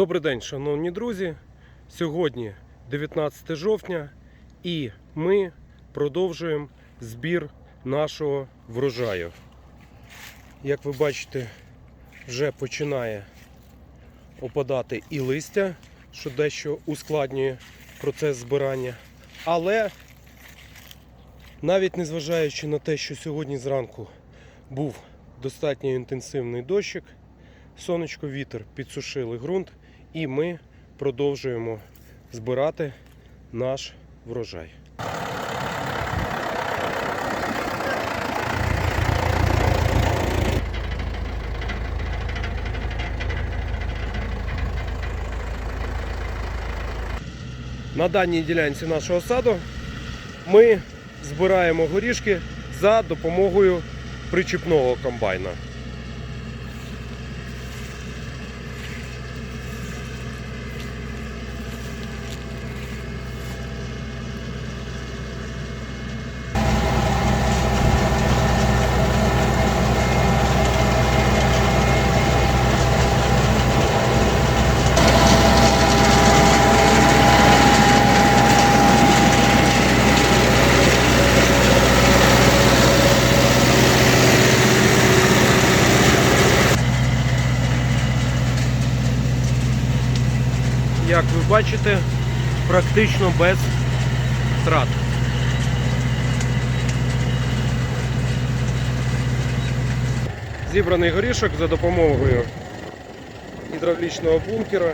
Добрий день, шановні друзі. Сьогодні 19 жовтня і ми продовжуємо збір нашого врожаю. Як ви бачите, вже починає опадати і листя, що дещо ускладнює процес збирання. Але навіть незважаючи на те, що сьогодні зранку був достатньо інтенсивний дощик, сонечко, вітер підсушили ґрунт, і ми продовжуємо збирати наш врожай. На даній ділянці нашого саду ми збираємо горішки за допомогою причіпного комбайна. Як ви бачите, практично без втрат. Зібраний горішок за допомогою гідравлічного бункера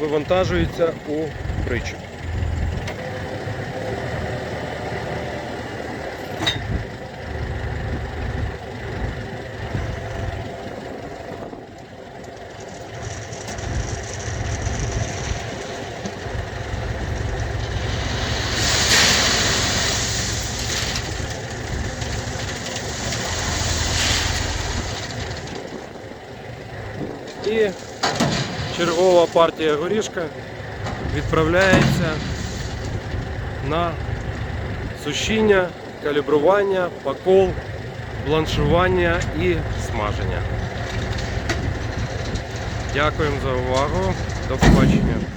вивантажується у причіп. І чергова партія горішка відправляється на сушіння, калібрування, пакол, бланшування і смаження. Дякуємо за увагу. До побачення.